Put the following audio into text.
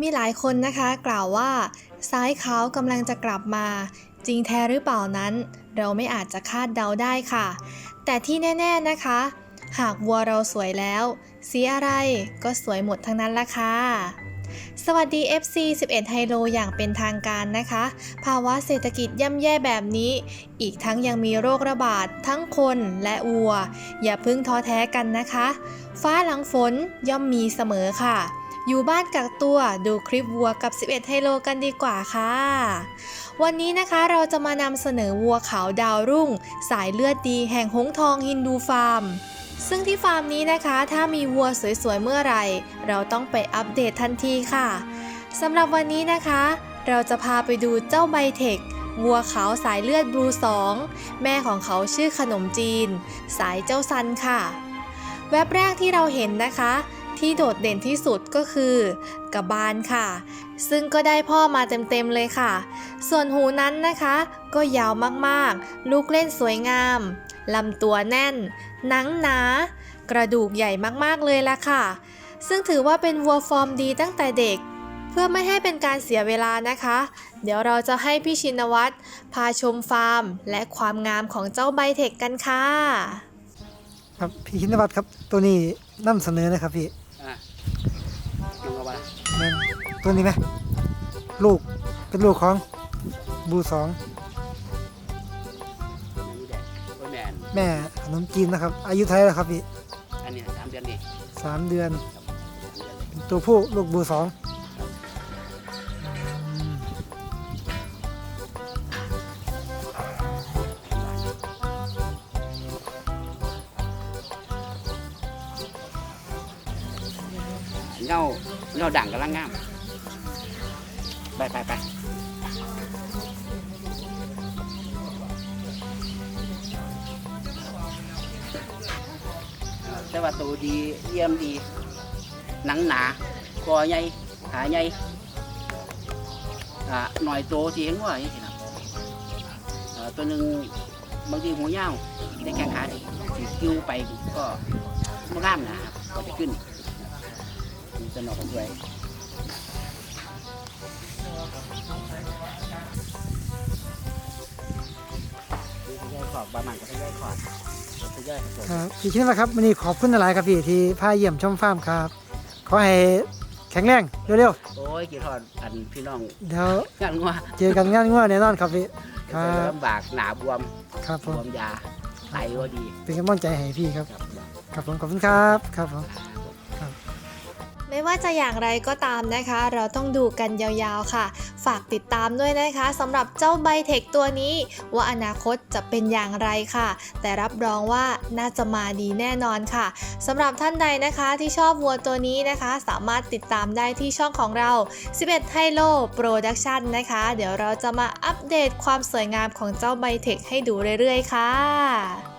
มีหลายคนนะคะกล่าวว่าซ้ายเขากำลังจะกลับมา จริงแท้หรือเปล่านั้น เราไม่อาจจะคาดเดาได้ค่ะ แต่ที่แน่ ๆนะคะ หากวัวเราสวยแล้ว สีอะไรก็สวยหมดทั้งนั้นละค่ะสวัสดี FC 11 ไฮโลอย่างเป็นทางการนะคะ ภาวะเศรษฐกิจย่ำแย่แบบนี้ อีกทั้งยังมีโรคระบาดทั้งคนและวัว อย่าพิ่งท้อแท้กันนะคะ ฟ้าหลังฝนย่อมมีเสมอค่ะ อยู่บ้านกักตัวดูคลิปวัวกับ 11 ไฮโลกันดีกว่าค่ะ วันนี้นะคะเราจะมานำเสนอวัวขาวดาวรุ่ง สายเลือดดีแห่งหงทองฮินดูฟาร์ม ซึ่งที่ฟาร์มนี้นะคะ ถ้ามีวัวสวยๆเมื่อไหร่ เราต้องไปอัปเดตทันทีค่ะสำหรับวันนี้นะคะ เราจะพาไปดูเจ้าไบเทควัวขาวสายเลือดบลู2แม่ของเขาชื่อขนมจีน สายเจ้าซันค่ะ แวบแรกที่เราเห็นนะคะ ที่โดดเด่นที่สุดก็คือกระบาลค่ะ ซึ่งก็ได้พ่อมาเต็มๆเลยค่ะ ส่วนหูนั้นนะคะ ก็ยาวมากๆ ลูกเล่นสวยงามลำตัวแน่น หนังหนา กระดูกใหญ่มากๆเลยละค่ะ ซึ่งถือว่าเป็นวัวฟอร์มดีตั้งแต่เด็ก เพื่อไม่ให้เป็นการเสียเวลานะคะ เดี๋ยวเราจะให้พี่ชินวัตรพาชมฟาร์ม และความงามของเจ้าไบเทคกันค่ะ ครับพี่ชินวัตรครับ ตัวนี้นำเสนอนะครับพี่ อะลุงเอาไปแม่นตัวนี้ไหมลูกเป็นลูกของบูสองอันนี้แดดโอ้ยแมนแม่ขนมจีนนะครับ อายุเท่าไหร่แล้วครับพี่อันนี้สามเดือนนี่สามเดือนสามเดือนเลยเป็นตัวผู้ลูกบูสองอืมเงา เงาด่างกำลังงาม ไปไปไปแต่ว่าตัวดีเยี่ยมดี หนังหนาคอใหญ่ขาใหญ่อ่าหน่อยโตที่เห็นว่าอย่างนี้นะตัวหนึ่งบางทีหัวยาวได้แข้งขาดีสิกิ้วไปก็ไม่งามนะครับก็จะขึ้น มีสนอกด้วยนี่ทยอยขอบบามันก็ทยอยขอบทยอยขอบครับพี่ชินวัตรครับวันนี้ขอบคุณหลายๆครับพี่ที่พาเยี่ยมชมฟาร์มครับ ขอให้แข็งแรงเร็วโอ้ยกี่ทอดอันพี่น้องๆเดี๋ยวงานงัวเจอกันงานง่วแน่นอนครับพี่คไปรับลำบากหนาบวมครับผบมวมยาไตก็ดีเป็นกำลังใจให้พี่ครับ ครับ ครับผมขอบคุณครับ ครับผม ไม่ว่าจะอย่างไรก็ตามนะคะ เราต้องดูกันยาวๆค่ะ ฝากติดตามด้วยนะคะสำหรับเจ้าไบเทคตัวนี้ ว่าอนาคตจะเป็นอย่างไรค่ะ แต่รับรองว่าน่าจะมาดีแน่นอนค่ะสำหรับท่านใดนะคะที่ชอบวัวตัวนี้นะคะ สามารถติดตามได้ที่ช่องของเรา 11 h i l o Production นะคะ เดี๋ยวเราจะมาอัปเดตความสวยงามของเจ้าไบเทคให้ดูเรื่อยๆ ค่ะ